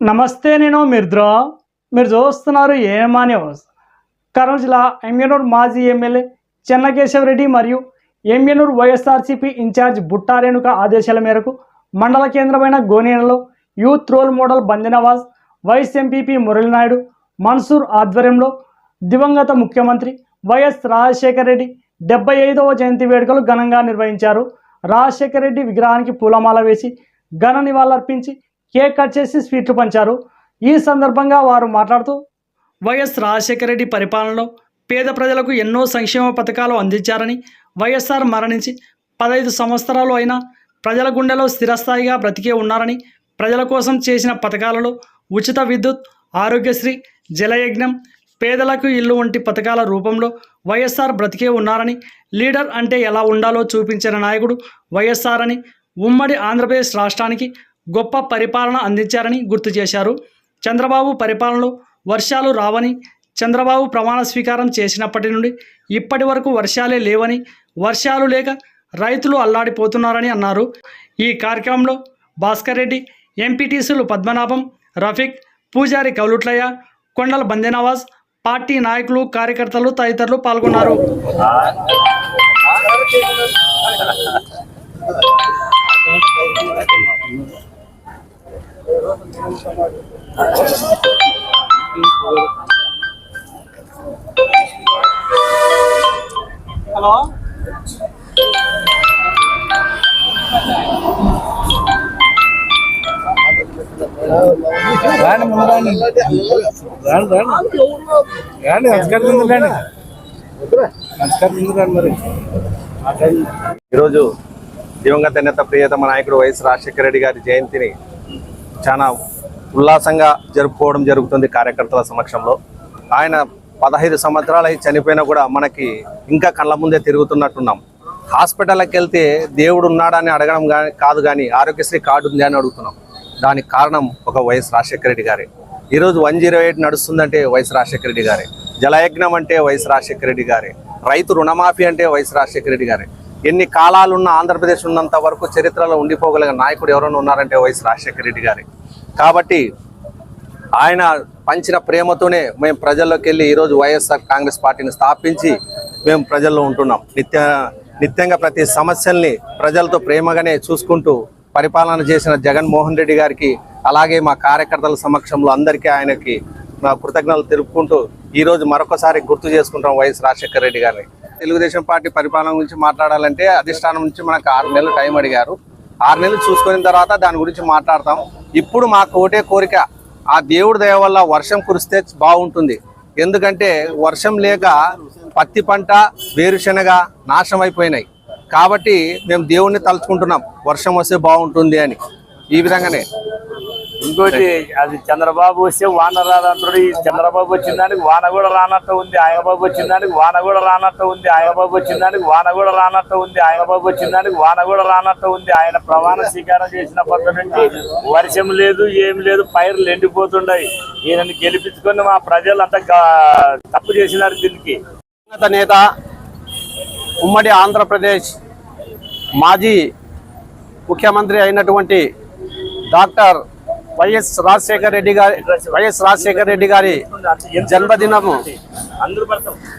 నమస్తే నేను మిర్ద్రా. మీరు చూస్తున్నారు ఏమా న్యూస్. కర్నూలు జిల్లా ఎమ్మెనూరు మాజీ ఎమ్మెల్యే చెన్నకేశవరెడ్డి మరియు ఎమ్మెనూరు వైఎస్ఆర్సీపీ ఇన్ఛార్జ్ బుట్టారేణుక ఆదేశాల మేరకు మండల కేంద్రమైన గోనేనలో youth role model Bandenawaz vice MPP Murali Naidu Mansoor ఆధ్వర్యంలో దివంగత ముఖ్యమంత్రి వైఎస్ రాజశేఖర రెడ్డి డెబ్బై ఐదవ జయంతి వేడుకలు ఘనంగా నిర్వహించారు. రాజశేఖర రెడ్డి విగ్రహానికి పూలమాల వేసి ఘన నివాళులర్పించి కేక్ కట్ చేసి స్వీట్లు పంచారు. ఈ సందర్భంగా వారు మాట్లాడుతూ వైఎస్ రాజశేఖర రెడ్డి పరిపాలనలో పేద ప్రజలకు ఎన్నో సంక్షేమ పథకాలు అందించారని వైఎస్ఆర్ మరణించి పదహైదు సంవత్సరాలు అయినా ప్రజల గుండెలో స్థిరస్థాయిగా బ్రతికే ఉన్నారని ప్రజల కోసం చేసిన పథకాలలో ఉచిత విద్యుత్ ఆరోగ్యశ్రీ జలయజ్ఞం పేదలకు ఇల్లు వంటి పథకాల రూపంలో వైఎస్ఆర్ బ్రతికే ఉన్నారని లీడర్ అంటే ఎలా ఉండాలో చూపించిన నాయకుడు వైఎస్ఆర్ అని ఉమ్మడి ఆంధ్రప్రదేశ్ రాష్ట్రానికి గొప్ప పరిపాలన అందించారని గుర్తు చేశారు. చంద్రబాబు పరిపాలనలో వర్షాలు రావని చంద్రబాబు ప్రమాణ స్వీకారం చేసినప్పటి నుండి ఇప్పటి వరకు వర్షాలే లేవని వర్షాలు లేక రైతులు అల్లాడిపోతున్నారని అన్నారు. ఈ కార్యక్రమంలో భాస్కర్ రెడ్డి ఎంపీటీసీలు పద్మనాభం రఫీక్ పూజారి కౌలుట్లయ్య కొండల బందెనవాజ్ పార్టీ నాయకులు కార్యకర్తలు తదితరులు పాల్గొన్నారు. హలో రాండి ముందు రాండి. రాండి రాండి. రాండి నమస్కారం ముందు రాండి. నమస్కారం ముందు రాండి మరి. ఈరోజు దివంగత నేత ప్రియతమ నాయకుడు వైఎస్ రాజశేఖర రెడ్డి గారి జయంతిని చాలా ఉల్లాసంగా జరుపుకోవడం జరుగుతుంది కార్యకర్తల సమక్షంలో. ఆయన పదహైదు సంవత్సరాలు అయి చనిపోయినా కూడా మనకి ఇంకా కళ్ళ ముందే తిరుగుతున్నట్టున్నాం. హాస్పిటల్కి వెళ్తే దేవుడు ఉన్నాడని అడగడం కానీ కాదు కానీ ఆరోగ్యశ్రీ కార్డు ఉంది అని అడుగుతున్నాం. దానికి కారణం ఒక వైఎస్ రాజశేఖర రెడ్డి గారే. ఈరోజు వన్ జీరో ఎయిట్ నడుస్తుందంటే వైఎస్ రాజశేఖర రెడ్డి గారే. జలయజ్ఞం అంటే వైఎస్ రాజశేఖర రెడ్డి గారే. రైతు రుణమాఫీ అంటే వైఎస్ రాజశేఖర రెడ్డి గారే. ఎన్ని కాలాలున్న ఆంధ్రప్రదేశ్ ఉన్నంత వరకు చరిత్రలో ఉండిపోగలిగిన నాయకుడు ఎవరైనా ఉన్నారంటే వైఎస్ రాజశేఖర రెడ్డి గారే. కాబట్టి ఆయన పంచిన ప్రేమతోనే మేము ప్రజల్లోకి వెళ్ళి ఈరోజు వైఎస్ఆర్ కాంగ్రెస్ పార్టీని స్థాపించి మేము ప్రజల్లో ఉంటున్నాం. నిత్య నిత్యంగా ప్రతి సమస్యల్ని ప్రజలతో ప్రేమగానే చూసుకుంటూ పరిపాలన చేసిన జగన్మోహన్ రెడ్డి గారికి అలాగే మా కార్యకర్తల సమక్షంలో అందరికీ ఆయనకి మా కృతజ్ఞతలు తెలుపుకుంటూ ఈరోజు మరొకసారి గుర్తు చేసుకుంటాం వైఎస్ రాజశేఖర రెడ్డి గారిని. తెలుగుదేశం పార్టీ పరిపాలన గురించి మాట్లాడాలంటే అధిష్టానం నుంచి మనకు ఆరు నెలలు టైం అడిగారు. ఆరు నెలలు చూసుకున్న తర్వాత దాని గురించి మాట్లాడతాం. ఇప్పుడు మాకు ఒకటే కోరిక ఆ దేవుడి దయ వల్ల వర్షం కురిస్తే బాగుంటుంది. ఎందుకంటే వర్షం లేక పత్తి పంట వేరుశనగ నాశనం అయిపోయినాయి. కాబట్టి మేము దేవుణ్ణి తలుచుకుంటున్నాం. వర్షం వస్తే బాగుంటుంది అని. ఈ విధంగానే. ఇంకోటి అది చంద్రబాబు వస్తే వాన రాదంటాడు ఈ చంద్రబాబు వచ్చిన దానికి వాన కూడా రానట్టు ఉంది. ఆయన బాబు వచ్చిన దానికి వాన కూడా రానట్టు ఉంది. ఆయన బాబు వచ్చిన దానికి వాన కూడా రానట్టు ఉంది. ఆయన బాబు వచ్చిన దానికి వాన కూడా రానట్టు ఉంది. ఆయన ప్రమాణ స్వీకారం చేసినప్పటి నుంచి వర్షం లేదు ఏం లేదు పైర్లు ఎండిపోతుండయి ఈయనని గెలిపించుకొని మా ప్రజలు అంతా గా- తప్పు చేసినారు దీనికి. నేత ఉమ్మడి ఆంధ్రప్రదేశ్ మాజీ ముఖ్యమంత్రి అయినటువంటి డాక్టర్ వైఎస్ రాజశేఖర రెడ్డి గారి వైఎస్ రాజశేఖర రెడ్డి గారి జన్మదినము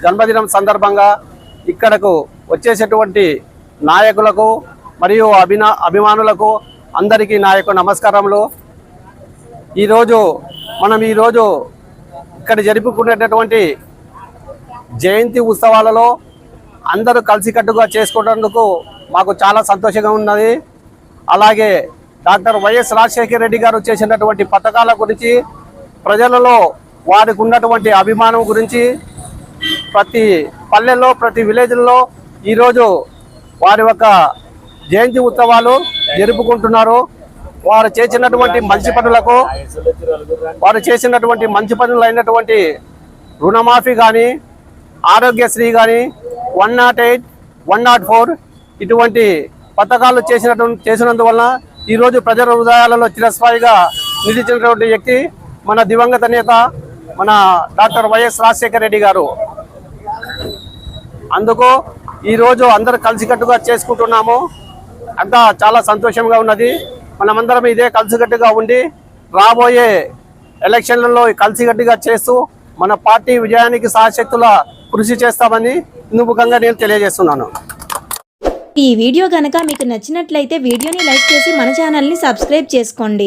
జన్మదినం సందర్భంగా ఇక్కడకు వచ్చేసేటువంటి నాయకులకు మరియు అభినా అభిమానులకు అందరికీ నా యొక్క నమస్కారములు. ఈరోజు మనం ఈరోజు ఇక్కడ జరుపుకునేటటువంటి జయంతి ఉత్సవాలలో అందరూ కలిసికట్టుగా చేసుకున్నందుకు మాకు చాలా సంతోషంగా ఉన్నది. అలాగే డాక్టర్ వైఎస్ రాజశేఖర రెడ్డి గారు చేసినటువంటి పథకాల గురించి ప్రజలలో వారికి ఉన్నటువంటి అభిమానం గురించి ప్రతి పల్లెల్లో ప్రతి విలేజ్లో ఈరోజు వారి యొక్క జయంతి ఉత్సవాలు జరుపుకుంటున్నారు. వారు చేసినటువంటి మంచి పనులకు వారు చేసినటువంటి మంచి పనులు అయినటువంటి రుణమాఫీ కానీ ఆరోగ్యశ్రీ కానీ one nought eight one nought four ఇటువంటి పథకాలు చేసినటువంటి చేసినందువలన ఈరోజు ప్రజల హృదయాలలో చిరస్థాయిగా నిలిచినటువంటి వ్యక్తి మన దివంగత నేత మన డాక్టర్ వైఎస్ రాజశేఖర రెడ్డి గారు. అందుకు ఈరోజు అందరు కలిసికట్టుగా చేసుకుంటున్నాము. అంతా చాలా సంతోషంగా ఉన్నది. మనమందరం ఇదే కలిసికట్టుగా ఉండి రాబోయే ఎలక్షన్లలో కలిసికట్టుగా చేస్తూ మన పార్టీ విజయానికి సహశక్తుల కృషి చేస్తామని ఇందుముఖంగా నేను తెలియజేస్తున్నాను. ఈ వీడియో గనక మీకు నచ్చినట్లయితే వీడియోని లైక్ చేసి మన ఛానల్ని సబ్స్క్రైబ్ చేసుకోండి.